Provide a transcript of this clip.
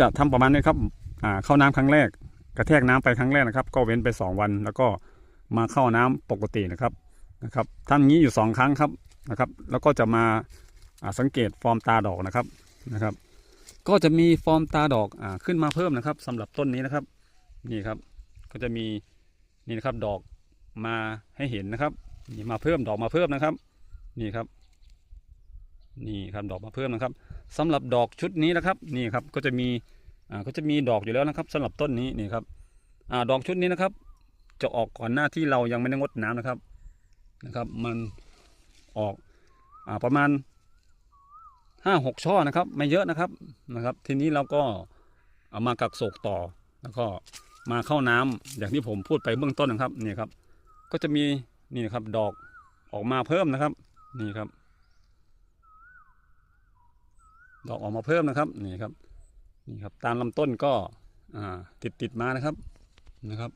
จะทำประมาณนี้ครับอ่าเข้าน้ำครั้งแรก กระแทกน้ำไปครั้งแรกนะครับ ก็เว้นไป 2 วัน แล้วก็มาเข้าน้ำปกตินะครับนะครับทำอย่างนี้อยู่ 2 ครั้งครับนะครับ แล้วก็จะมาอ่าสังเกตฟอร์มตาดอกนะครับนะครับ ก็จะมีฟอร์มตาดอกอ่าขึ้นมาเพิ่มนะครับสำหรับต้นนี้นะครับนี่ครับ ก็จะมีนี่นะครับดอกมาให้เห็นนะครับนี่มาเพิ่มดอกมาเพิ่มนะครับ นี่ครับ นี่ครับดอกมาเพิ่มนะครับ สำหรับดอกชุดนี้นะครับนี่ครับก็จะมีอ่าก็จะมีดอกอยู่แล้วนะครับสำหรับต้นนี้นี่ครับอ่าดอกชุดนี้นะครับ จะออกก่อนหน้าที่เรายังไม่ได้งดน้ำนะครับนะครับ มันออกอ่าประมาณห้าหกช่อนะครับ ไม่เยอะนะครับนะครับ ทีนี้เราก็เอามากักโศกต่อแล้วก็มาเข้าน้ำอย่างที่ผมพูดไปเบื้องต้นนะครับนี่ครับ ก็จะมีนี่นะครับดอกออกมาเพิ่มนะครับ นี่ครับ ดอกออกมาเพิ่มนะครับนี่ครับนี่ครับตามลำต้นก็ติดติดมานะครับนะครับ